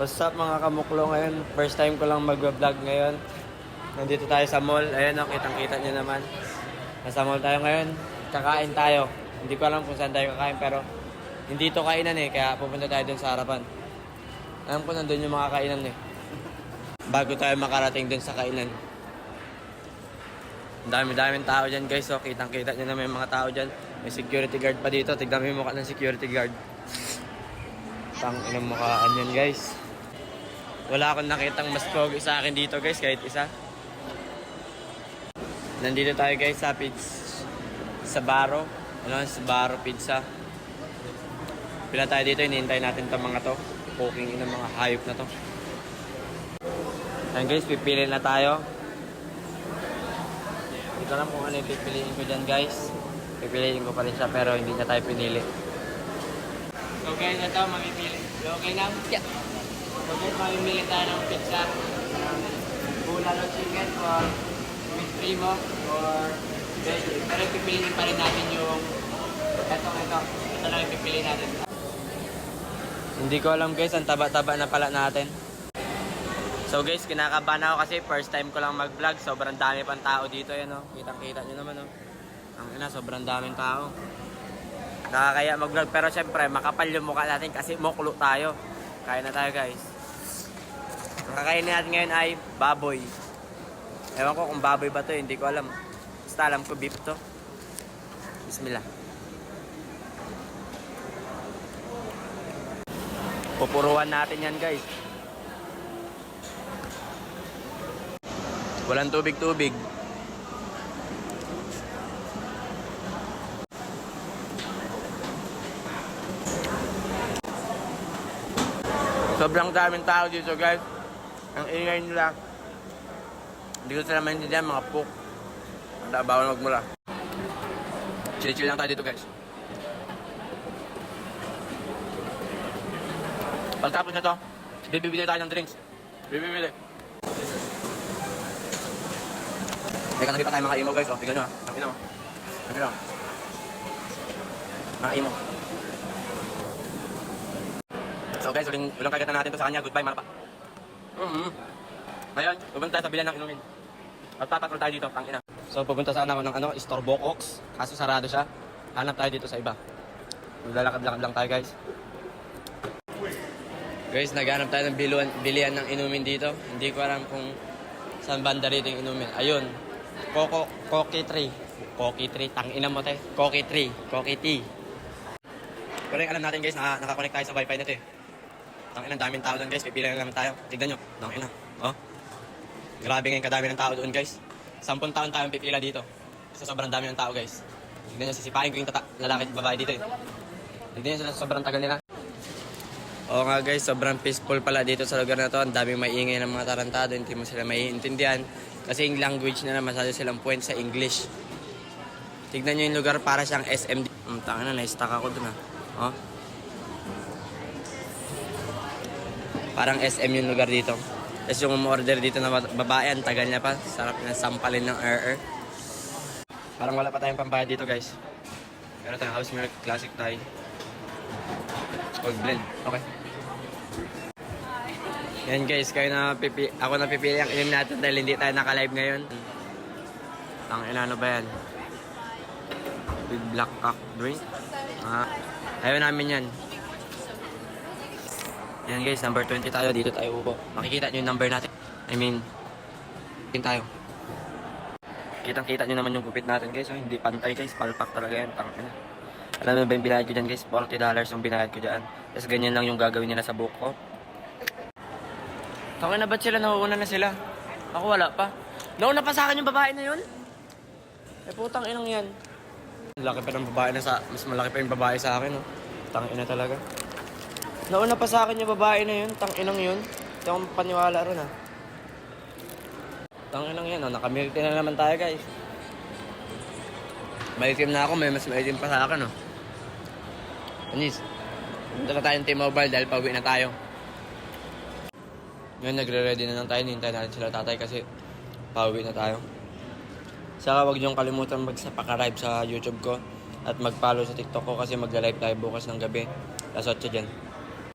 What's up mga kamuklo ngayon? First time ko lang mag-vlog ngayon. Nandito tayo sa mall. Ayan o, kitang-kita nyo naman. Nasa mall tayo ngayon. Kakain tayo. Hindi ko alam kung saan tayo kakain pero hindi to kainan eh. Kaya pupunta tayo dun sa harapan. Alam ko nandun yung mga kainan eh. Bago tayo makarating dun sa kainan. Ang dami-daming tao dyan guys. So, kitang-kita nyo naman yung mga tao dyan. May security guard pa dito. Tignan mo yung mukha ng security guard. Tang inang mukhaan yan guys. Wala akong nakitang mas pogi sa akin dito guys, kahit isa. Nandito tayo guys sa pizza sa Baro. Ano, sa Baro Pizza. Pila tayo dito, hinihintay natin itong mga to. Cooking ng mga hayop na to. Ayan guys, pipili na tayo. Hindi ko alam kung ano pipiliin ko dyan guys. Pipiliin ko pa rin siya pero hindi niya tayo pinili. So guys, ito mamipili. Okay na? Yeah. So guys, mamimili tayo ng pizza. Um, bulalo chicken or with primo or veggie. Pero pipiliin pa rin natin yung ito, ito. Ito lang yung pipiliin natin. Hindi ko alam guys, ang taba-taba na pala natin. So guys, kinakabahan ako kasi first time ko lang mag-vlog. Sobrang dami pang tao dito yan, oh. Kitang-kita nyo naman, oh. Ang ina, sobrang daming tao. Nakakaya mag-vlog pero syempre makapal yung mukha natin kasi muklo tayo. Kaya na tayo guys. Ang kakainin natin ngayon ay baboy. Ewan ko kung baboy ba to, hindi ko alam. Basta alam ko beef to. Bismillah. Pupuruan natin yan guys. Walang tubig-tubig. Sobrang daming tao dito guys. Ang ingay nila. Hindi ko sila maintindihan mga puk. Ang na magmula. Chill-chill lang tayo dito guys. Pagtapos na to, bibili tayo ng drinks. Bibili. Teka, nakita tayo mga imo guys. Oh, tignan nyo ah. Ang ino. Ang ino. Mga imo. So guys, uling, ulang kagatan natin to sa kanya. Goodbye, marapa. Mm-hmm. Ngayon, pupunta sa bilan ng inumin. Magpapatrol tayo dito, tang ina. So pupunta sana ako ng ano, Starbucks. Kaso sarado siya. Hanap tayo dito sa iba. Maglalakad-lakad lang tayo guys. Guys, naghanap tayo ng biluan, bilian ng inumin dito. Hindi ko alam kung saan banda rito yung inumin. Ayun. Coco, Cocky Tree. Cocky Tree. Tang ina mo te. Cocky Tree. Cocky Tea. Pero alam natin guys, na nakakonect tayo sa wifi nito eh. Ina, daming tao doon guys. Pipila na naman tayo. Tignan nyo. Tang ina. Oh. Grabe ngayon kadami ng tao doon guys. Sampung taon tayong pipila dito. Sa sobrang dami ng tao guys. Tignan nyo, sisipain ko yung tata lalaki at babae dito eh. Tignan nyo sobrang tagal nila. Oo nga guys, sobrang peaceful pala dito sa lugar na to. Ang daming maingay ng mga tarantado, hindi mo sila maiintindihan. Kasi yung language na masyado silang point sa English. Tignan nyo yung lugar para siyang SMD. Ang tanga na, na-stuck dun ah. Oh. Parang SM yung lugar dito. Tapos yung umorder dito na babae, ang tagal niya pa. Sarap na sampalin ng RR. Parang wala pa tayong pambayad dito guys. Pero tayong house milk, classic tayo. Old blend. Okay. Yan guys, kayo na pipi ako na pipili ang ilim natin dahil hindi tayo naka-live ngayon. Ang ano ba yan? With black cock drink. Ah, ayaw namin yan. Yan guys, number 20 tayo. Dito tayo upo. Makikita nyo yung number natin. I mean, yun tayo. Kitang-kita nyo naman yung gupit natin guys. Oh, hindi pantay guys. Palpak talaga yan. Tangin na. Alam mo ba yung binayad ko dyan guys? 40 dollars yung binayad ko dyan. Tapos ganyan lang yung gagawin nila sa buhok ko. Na ba't sila nauuna na sila? Ako wala pa. Nauna pa sa akin yung babae na yun? Eh putang inang yan. Laki pa ng babae na sa... Mas malaki pa yung babae sa akin oh. Tangin na talaga. Nauna pa sa akin yung babae na yun. Tang inang yun. Hindi akong paniwala ron ah. Tang inang yan oh. Nakamilti na naman tayo guys. Maitim na ako. May mas maitim pa sa akin oh. Anis. Punta na tayong T-Mobile dahil pauwi na tayo. Ngayon nagre-ready na lang tayo. Nintay natin sila tatay kasi pauwi na tayo. Saka huwag niyong kalimutan magsapaka-live sa YouTube ko at mag-follow sa TikTok ko kasi magla-live tayo bukas ng gabi. Alas 8 dyan.